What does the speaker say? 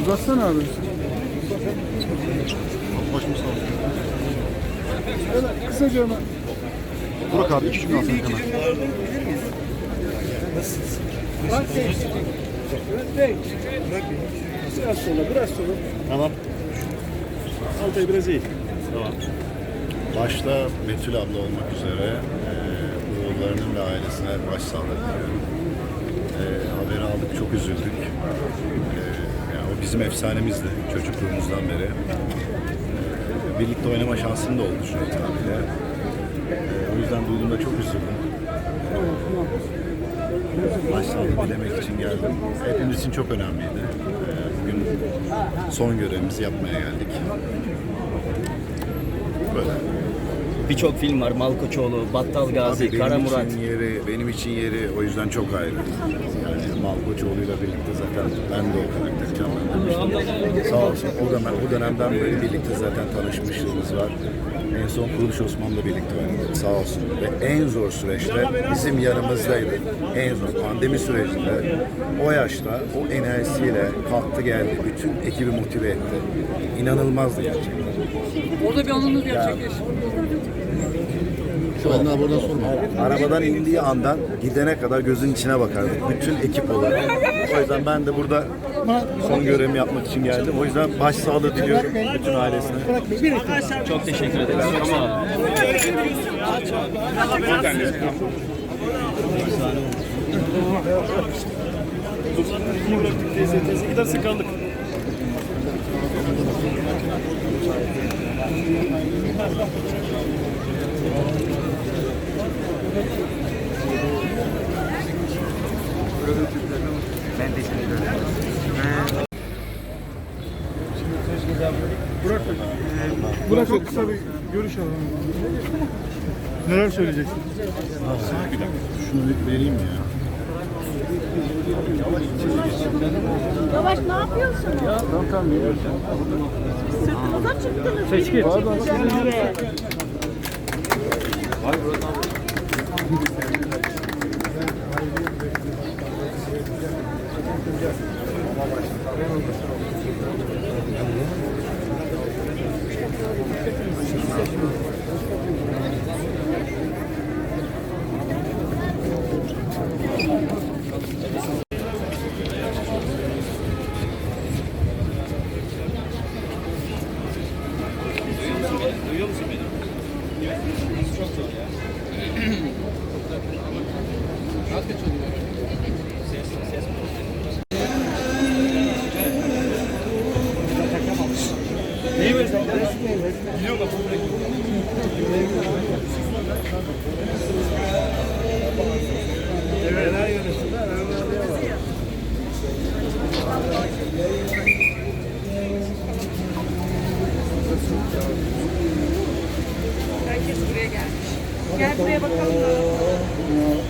Uzatsana abi. Baş mı sağ olsun? Kısaca ama. Burak abi iki cümle alsana hemen. Biraz sola, biraz sola. Tamam. Altay biraz iyi. Tamam. Başta Betül abla olmak üzere e, oğullarının ve ailesine başsağlığı diliyorum. E, haberi aldık, çok üzüldük. E, yani o bizim efsanemizdi çocukluğumuzdan beri. E, birlikte oynama şansım da oldu Cüneyt abiyle. E, o yüzden duyduğumda çok üzüldüm. Başsağlığı dilemek için geldim. Hepimiz için çok önemliydi. E, bugün son görevimizi yapmaya geldik. Böyle. Birçok film var. Malkoçoğlu, Battal Gazi, Abi Kara benim Murat. için yeri, benim için yeri o yüzden çok ayrı. Yani Malkoçoğlu'yla birlikte zaten ben de o karakteri canlandırmıştım. Sağ olsun o, dönem, o dönemden beri birlikte zaten tanışmışlığımız var. En son Kuruluş Osman'la birlikte oynadık sağ olsun. Ve en zor süreçte bizim yanımızdaydı. En zor pandemi sürecinde o yaşta o enerjisiyle kalktı geldi. Bütün ekibi motive etti. İnanılmazdı gerçekten. Orada bir anınız gerçekleşti. Şu anda buradan sorma. Arabadan indiği andan gidene kadar gözün içine bakardık. Bütün ekip olarak. O yüzden ben de burada son görevimi yapmak için geldim. O yüzden başsağlığı diliyorum bütün ailesine. Çok teşekkür ederiz. Çok sağ olun. Teyze teyze gidersin kaldık. Burak Bey, Burak çok kısa bir görüş alalım. Neler söyleyeceksin? Şunu bir vereyim ya. Yavaş ne yapıyorsun? Tamam tamam. Sırtınıza çıktınız. Seçkin. Çok zor ya. Saat kaç oluyor? Ses, ses Neyi versen? Biliyor musun? Herkes buraya gelmiş. Gel buraya bakalım.